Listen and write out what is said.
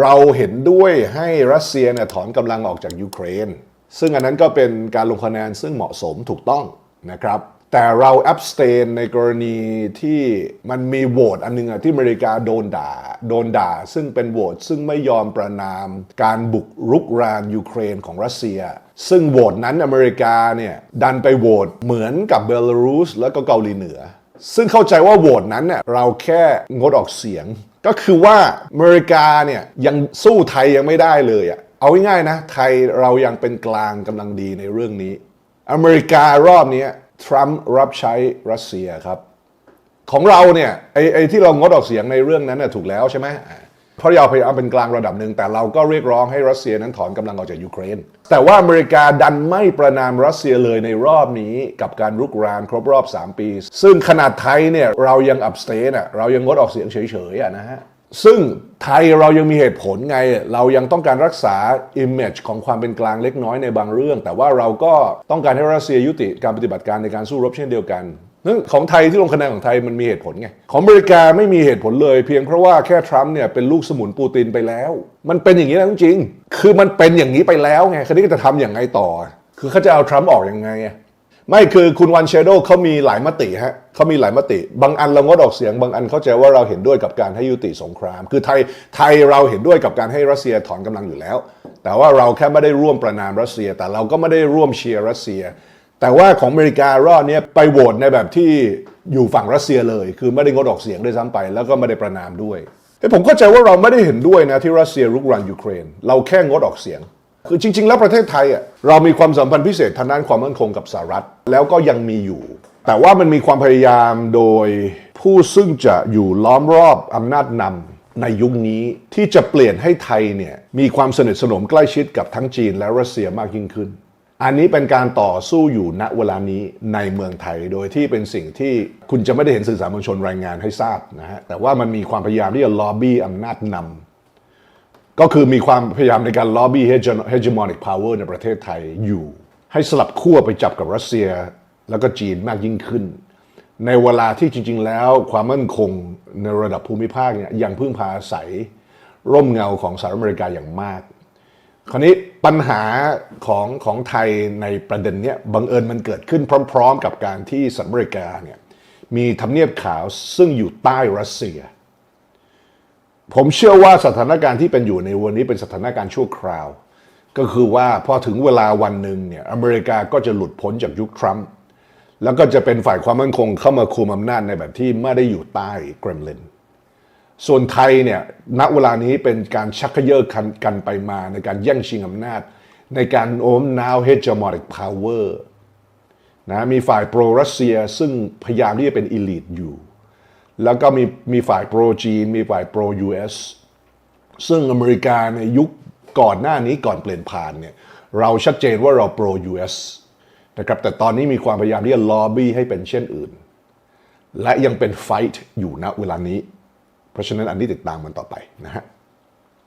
เราเห็นด้วยให้รัสเซียเนี่ยถอนกำลังออกจากยูเครน ซึ่งอันนั้นก็เป็นการลงคะแนนซึ่งเหมาะสมถูกต้องนะครับ แต่เรา abstain ในกรณีที่มันมีโหวตอันหนึงอะที่อเมริกาโดนด่า โดนด่า ซึ่งเป็นโหวตซึ่งไม่ยอมประนามการบุกรุกรานยูเครนของรัสเซีย ซึ่งโหวตนั้นอเมริกาเนี่ยดันไปโหวตเหมือนกับเบลารุสแล้วก็เกาหลีเหนือ ซึ่งเข้าใจว่าโหวตนั้นเนี่ยเราแค่งดออกเสียง ก็คือว่าอเมริกาเนี่ยยังสู้ไทยยังไม่ได้เลยอะเอาง่ายๆนะ ไทยเรายังเป็นกลางกำลังดีในเรื่องนี้ อเมริการอบนี้ทรัมป์รับใช้รัสเซียครับ ของเราเนี่ยไอ้ไอที่เรางดออกเสียงในเรื่องนั้นน่ยถูกแล้วใช่ไหม เพราะเราพยายามเป็นกลางระดับหนึ่งแต่เราก็เรียกร้องให้รัสเซียนั้นถอนกำลังออกจากยูเครน แต่ว่าอเมริกาดันไม่ประนามรัสเซียเลยในรอบนี้กับการรุกรานครบรอบ 3 ปี ซึ่งขนาดไทยเนี่ยเรายังอับสเตนอะเรายังงดออกเสียงเฉยๆอะนะฮะซึ่งไทยเรายังมีเหตุผลไง เรายังต้องการรักษา image ของความเป็นกลางเล็กน้อยในบางเรื่อง แต่ว่าเราก็ต้องการให้รัสเซียยุติการปฏิบัติการในการสู้รบเช่นเดียวกัน นั้นของไทยที่ลงคะแนนของไทยมันมีเหตุผลไง ของอเมริกาไม่มีเหตุผลเลย เพียงเพราะว่าแค่ทรัมป์เนี่ยเป็นลูกสมุนปูตินไปแล้ว มันเป็นอย่างนี้แล้วจริง คือมันเป็นอย่างนี้ไปแล้วไงคราวนี้ก็จะทำอย่างไงต่อ คือเขาจะเอาทรัมป์ออกอยังไงไม่คือคุณวันเชโดเขามีหลายมติฮะเขามีหลายมติ บางอันเรางดออกเสียง บางอันเข้าใจว่าเราเห็นด้วยกับการให้ยุติสงคราม คือไทยไทยเราเห็นด้วยกับการให้รัสเซียถอนกำลังอยู่แล้ว แต่ว่าเราแค่ไม่ได้ร่วมประนามรัสเซีย แต่เราก็ไม่ได้ร่วมเชียร์รัสเซีย แต่ว่าของอเมริการอบเนี้ยไปโหวตในแบบที่อยู่ฝั่งรัสเซียเลย คือไม่ได้งดออกเสียงด้วยซ้ำไป แล้วก็ไม่ได้ประนามด้วยเฮ้ยผมเข้าใจว่าเราไม่ได้เห็นด้วยนะที่รัสเซียรุกรานยูเครน เราแค่งดออกเสียง คือจริง ๆ แล้วประเทศไทยอะเรามีความสัมพันธ์พิเศษทางด้านความมั่นคงกับสหรัฐ แล้วก็ยังมีอยู่ แต่ว่ามันมีความพยายามโดยผู้ซึ่งจะอยู่ล้อมรอบอำนาจนำในยุคนี้ที่จะเปลี่ยนให้ไทยเนี่ยมีความสนิทสนมใกล้ชิดกับทั้งจีนและรัสเซียมากยิ่งขึ้น อันนี้เป็นการต่อสู้อยู่ณเวลานี้ในเมืองไทย โดยที่เป็นสิ่งที่คุณจะไม่ได้เห็นสื่อสารมวลชนรายงานให้ทราบนะฮะแต่ว่ามันมีความพยายามที่จะล็อบบี้อำนาจนำก็คือมีความพยายามในการ lobby hegemonic power ในประเทศไทยอยู่ ให้สลับขั้วไปจับกับรัสเซียแล้วก็จีนมากยิ่งขึ้น ในเวลาที่จริง ๆ แล้วความมั่นคงในระดับภูมิภาคเนี่ยยังพึ่งพาอาศัยร่มเงาของสหรัฐอเมริกาอย่างมาก คราวนี้ปัญหาของของไทยในประเด็นเนี้ยบังเอิญมันเกิดขึ้นพร้อม ๆ กับการที่สหรัฐอเมริกาเนี่ยมีทำเนียบขาวซึ่งอยู่ใต้รัสเซีย ผมเชื่อว่าสถานการณ์ที่เป็นอยู่ในวันนี้เป็นสถานการณ์ชั่วคราว ก็คือว่าพอถึงเวลาวันหนึ่งเนี่ยอเมริกาก็จะหลุดพ้นจากยุคทรัมป์แล้วก็จะเป็นฝ่ายความมั่นคงเข้ามาคุมอำนาจในแบบที่ไม่ได้อยู่ใต้เกรมลิน ส่วนไทยเนี่ยณเวลานี้เป็นการชักเขยือกันกันไปมาในการแย่งชิงอำนาจ ในการโน้มน้าว hegemonic power นะมีฝ่ายโปรรัสเซียซึ่งพยายามที่จะเป็นอีลิทอยู่ แล้วก็มีมีฝ่ายโปรจีน มีฝ่ายโปร US ซึ่งอเมริกาในยุคก่อนหน้านี้ก่อนเปลี่ยนผ่านเนี่ยเราชัดเจนว่าเราโปร US นะครับแต่ตอนนี้มีความพยายามที่จะล็อบบี้ให้เป็นเช่นอื่น และยังเป็นไฟท์อยู่ณเวลานี้ เพราะฉะนั้นอันนี้ติดตามมันต่อไปนะฮะ